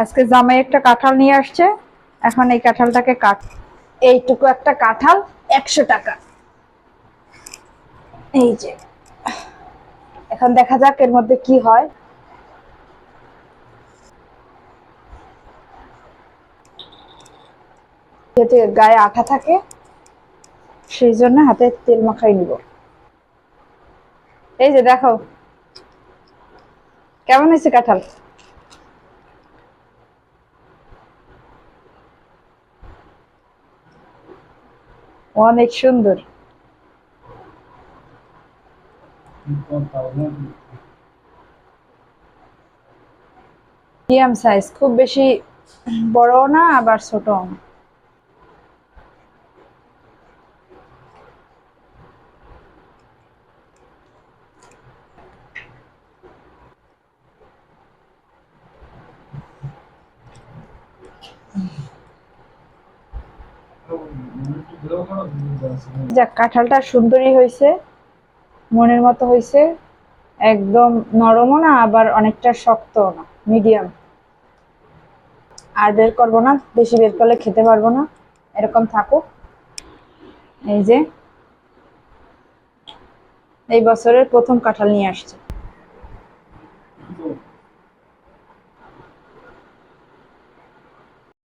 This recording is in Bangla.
আজকে জামাই একটা কাঁঠাল নিয়ে আসছে। এখন এই কাঁঠালটাকে কাট। এইটুকু একটা কাঁঠাল, একশো টাকা। এই যে। এখন দেখা যাক এর মধ্যে কি হয়। যেহেতু গায়ে আঠা থাকে, সেই জন্য হাতে তেল মাখাই নিব। এই যে দেখো। কেমন হয়েছে কাঁঠাল? অনেক সুন্দর। মিডিয়াম সাইজ খুব বেশি বড়ও না আবার ছোটও না। যাক, কাঁঠালটা সুন্দরই হয়েছে, মনের মতো হয়েছে, একদম নরমও না, আবার অনেকটা শক্তও না মিডিয়াম আর বের করব না, বেশি বের করলে খেতে পারব না, এরকম থাকুক। এই যে, এই বছরের প্রথম কাঁঠাল নিয়ে আসছে।